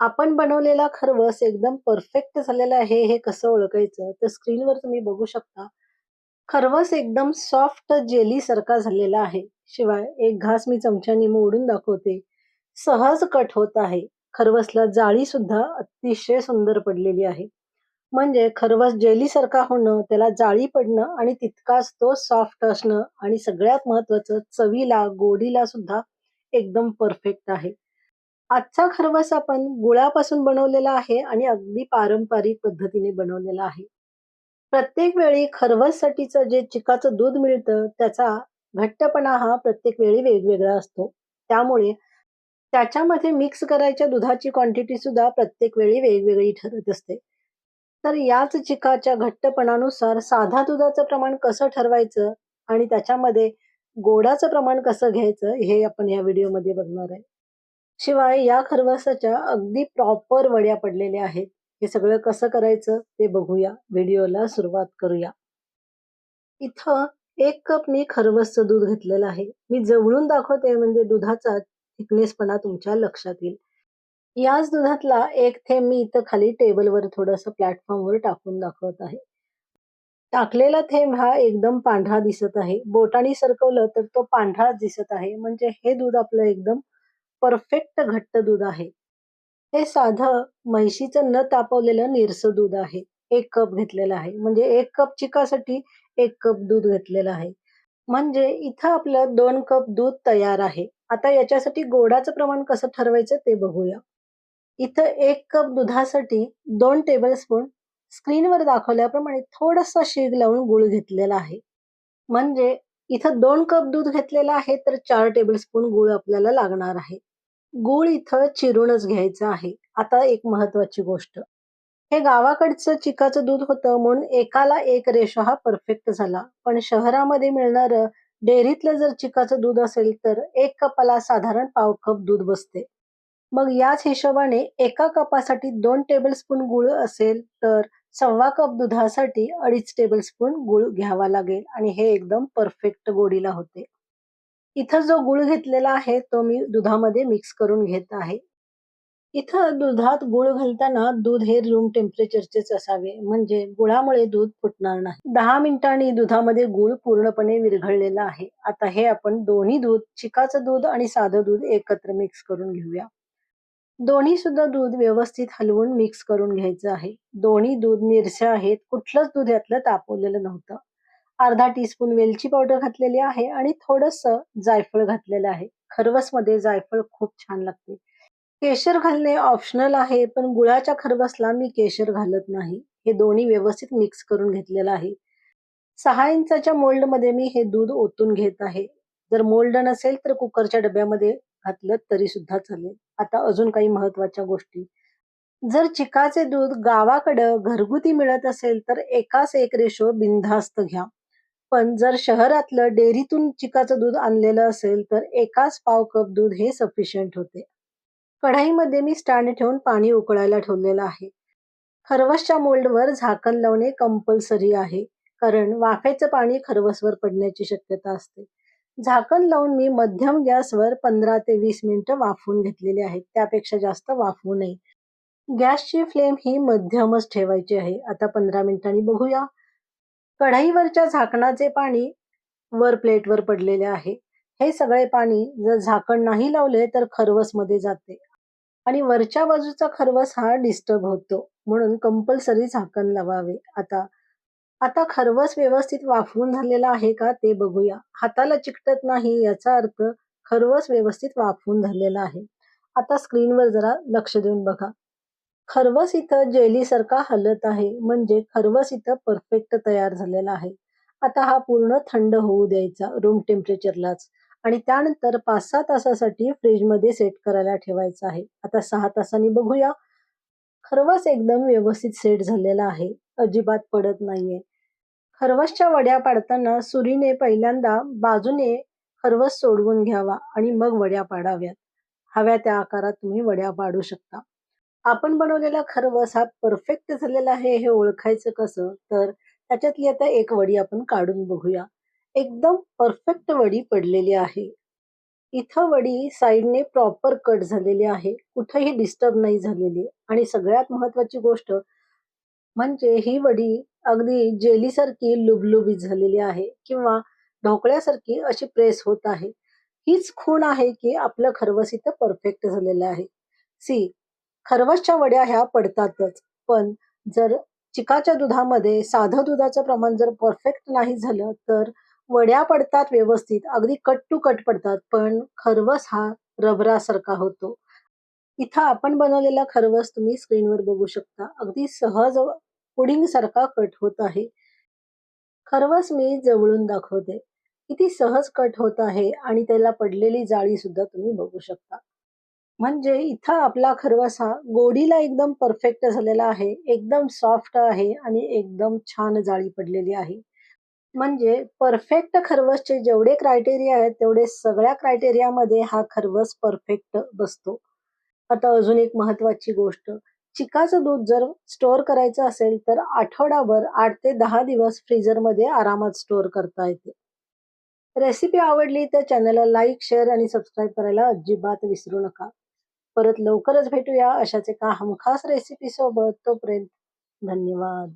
आपण बनवलेला खरवस एकदम परफेक्ट झालेला आहे हे कसं ओळखायचं? तर स्क्रीनवर तुम्ही बघू शकता. खरवस एकदम सॉफ्ट जेली सारखा झालेला आहे. शिवाय एक घास मी चमच्याने मोडून दाखवते. सहज कट होत आहे. खरवसला जाळी सुद्धा अतिशय सुंदर पडलेली आहे. म्हणजे खरवस जेली सारखा होणं त्याला जाळी पडणं आणि तितकाच तो सॉफ्ट असणं आणि सगळ्यात महत्वाचं चवीला गोडीला सुद्धा एकदम परफेक्ट आहे. आजचा खरवस आपण गुळापासून बनवलेला आहे आणि अगदी पारंपरिक पद्धतीने बनवलेला आहे. प्रत्येक वेळी खरवससाठीचं जे चिकाचं दूध मिळतं त्याचा घट्टपणा हा प्रत्येक वेळी वेगवेगळा असतो. त्यामुळे त्याच्यामध्ये मिक्स करायच्या दुधाची क्वांटिटी सुद्धा प्रत्येक वेळी वेगवेगळी ठरत असते. तर याच चिकाच्या घट्टपणानुसार साधा दुधाचं प्रमाण कसं ठरवायचं आणि त्याच्यामध्ये गोडाचं प्रमाण कसं घ्यायचं हे आपण या व्हिडिओमध्ये बघणार आहे. शिवाय या खरवसाच्या अगदी प्रॉपर वड्या पडलेल्या आहेत. हे सगळं कसं करायचं ते बघूया. व्हिडिओला सुरुवात करूया. इथं एक कप मी खरवसचं दूध घेतलेलं आहे. मी जवळून दाखवते म्हणजे दुधाचा थिकनेसपणा तुमच्या लक्षात येईल. याच दुधातला एक थेंब मी इथं खाली टेबलवर थोडस प्लॅटफॉर्मवर टाकून दाखवत आहे. टाकलेला थेंब हा एकदम पांढरा दिसत आहे. बोटाने सरकवलं तर तो पांढराच दिसत आहे. म्हणजे हे दूध आपलं एकदम परफेक्ट घट्ट दूध आहे. हे साधं म्हैशीचं न तापवलेलं निरसं दूध आहे. एक कप घेतलेलं आहे. म्हणजे एक कप चिकासाठी एक कप दूध घेतलेलं आहे. म्हणजे इथं आपलं दोन कप दूध तयार आहे. आता याच्यासाठी गोडाचं प्रमाण कसं ठरवायचं ते बघूया. इथं एक कप दुधासाठी दोन टेबल स्पून स्क्रीनवर दाखवल्याप्रमाणे थोडासा शेग लावून गुळ घेतलेला आहे. म्हणजे इथं दोन कप दूध घेतलेलं आहे तर चार टेबल स्पून गुळ आपल्याला लागणार आहे. गूळ इथं चिरूनच घ्यायचं आहे. आता एक महत्वाची गोष्ट. हे गावाकडचं चिकाचं दूध होतं म्हणून एकाला एक रेशो हा परफेक्ट झाला. पण शहरामध्ये मिळणार डेअरीतलं जर चिकाचं दूध असेल तर एक कपाला साधारण पाव कप दूध बसते. मग याच हिशोबाने एका कपासाठी दोन टेबल स्पून गुळ असेल तर सव्वा कप दुधासाठी अडीच टेबल स्पून गुळ घ्यावा लागेल आणि हे एकदम परफेक्ट गोडीला होते. इथं जो गुळ घेतलेला आहे तो मी दुधामध्ये मिक्स करून घेत आहे. इथं दुधात गुळ घालताना दूध हे रूम टेम्परेचरचेच असावे. म्हणजे गुळामुळे दूध फुटणार नाही. दहा मिनिटांनी दुधामध्ये गुळ पूर्णपणे विरघळलेला आहे. आता हे आपण दोन्ही दूध चिकाचं दूध आणि साधं दूध एकत्र मिक्स करून घेऊया. दोन्ही सुद्धा दूध व्यवस्थित हलवून मिक्स करून घ्यायचं आहे. दोन्ही दूध निरसे आहेत. कुठलंच दूध यातलं तापवलेलं नव्हतं. अर्धा टीस्पून वेलची पावडर घातलेली आहे आणि थोडस जायफळ घातलेलं आहे. खरवसमध्ये जायफळ खूप छान लागते. केशर घालणे ऑप्शनल आहे पण गुळाच्या खरवसला मी केशर घालत नाही. हे दोन्ही व्यवस्थित मिक्स करून घेतलेलं आहे. सहा इंचाच्या मोल्डमध्ये मी हे दूध ओतून घेत आहे. जर मोल्ड नसेल तर कुकरच्या डब्यामध्ये घातलं तरी सुद्धा चालेल. आता अजून काही महत्त्वाच्या गोष्टी. जर चिकाचे दूध गावाकडं घरगुती मिळत असेल तर एकाच एक रेशो बिनधास्त घ्या. पण जर शहरातलं डेअरीतून चिकाचं दूध आणलेलं असेल तर एकाच पाव कप दूध हे सफिशियंट होते. कढाईमध्ये मी स्टँड ठेवून पाणी उकळायला ठेवलेलं आहे. खरवसच्या मोल्डवर झाकण लावणे कंपल्सरी आहे कारण वाफेचं पाणी खरवसवर पडण्याची शक्यता असते. झाकण लावून मी मध्यम गॅसवर पंधरा ते वीस मिनिटं वाफवून घेतलेले आहेत त्यापेक्षा जास्त वाफवू नये. गॅसची फ्लेम ही मध्यमच ठेवायची आहे. आता पंधरा मिनिटांनी बघूया. कढईवरच्या झाकणाचे पाणी वर प्लेटवर पडलेले आहे. हे सगळे पाणी जर झाकण नाही लावले तर खरवसमध्ये जाते आणि वरच्या बाजूचा खरवस हा डिस्टर्ब होतो म्हणून कंपल्सरी झाकण लावावे. आता आता खरवस व्यवस्थित वाफवून झालेला आहे का ते बघूया. हाताला चिकटत नाही याचा अर्थ खरवस व्यवस्थित वाफवून झालेला आहे. आता स्क्रीनवर जरा लक्ष देऊन बघा. खरवस इथं जेली सारखा हलत आहे. म्हणजे खरवस इथं परफेक्ट तयार झालेला आहे. आता हा पूर्ण थंड होऊ द्यायचा रूम टेम्परेचरलाच आणि त्यानंतर पाच सहा तासासाठी फ्रीजमध्ये सेट करायला ठेवायचा आहे. आता सहा तासांनी बघूया. खरवस एकदम व्यवस्थित सेट झालेला आहे. अजिबात पडत नाहीये. खरवसच्या वड्या पाडताना सुरीने पहिल्यांदा बाजूने खरवस सोडवून घ्यावा आणि मग वड्या पाडाव्यात. हव्या त्या आकारात तुम्ही वड्या पाडू शकता. आपण बनवलेला खरवस हा परफेक्ट झालेला आहे हे ओळखायचं कसं तर त्याच्यातली आता एक वडी आपण काढून बघूया एकदम परफेक्ट वडी पडलेली आहे इथं वडी साईडने प्रॉपर कट झालेली आहे. कुठेही डिस्टर्ब नाही झालेली आणि सगळ्यात महत्वाची गोष्ट म्हणजे ही वडी अगदी जेलीसारखी लुबलुबीत झालेली आहे किंवा ढोकळ्यासारखी अशी प्रेस होत आहे. हीच खूण आहे की आपलं खरवस इथं परफेक्ट झालेलं आहे. सी खरवसच्या वड्या ह्या पडतातच. पण जर चिकाच्या दुधामध्ये साधं दुधाचं प्रमाण जर परफेक्ट नाही झालं, तर वड्या पडतात व्यवस्थित, अगदी कट टू कट पडतात. पण खरवस हा रबरासारखा होतो. इथं आपण बनवलेला खरवस तुम्ही स्क्रीनवर बघू शकता. अगदी सहज पुडिंगसारखा कट होत आहे. खरवस मी जवळून दाखवते. किती सहज कट होत आहे आणि त्याला पडलेली जाळी सुद्धा तुम्ही बघू शकता. म्हणजे इथं आपला खरवसा हा गोडीला एकदम परफेक्ट झालेला आहे. एकदम सॉफ्ट आहे आणि एकदम छान जाळी पडलेली आहे. म्हणजे परफेक्ट खरवसचे जेवढे क्रायटेरिया आहेत, तेवढे सगळ्या क्रायटेरियामध्ये हा खरवस परफेक्ट बसतो. आता अजून एक महत्वाची गोष्ट, चिकाचं दूध जर स्टोअर करायचं असेल, तर आठवडाभर आठ ते दहा दिवस फ्रीजरमध्ये आरामात स्टोअर करता येते. रेसिपी आवडली तर चॅनलला लाईक, शेअर आणि सबस्क्राईब करायला अजिबात विसरू नका. परत लवकरच भेटूया अशाच एका हमखास रेसिपी सोबत तोपर्यंत धन्यवाद.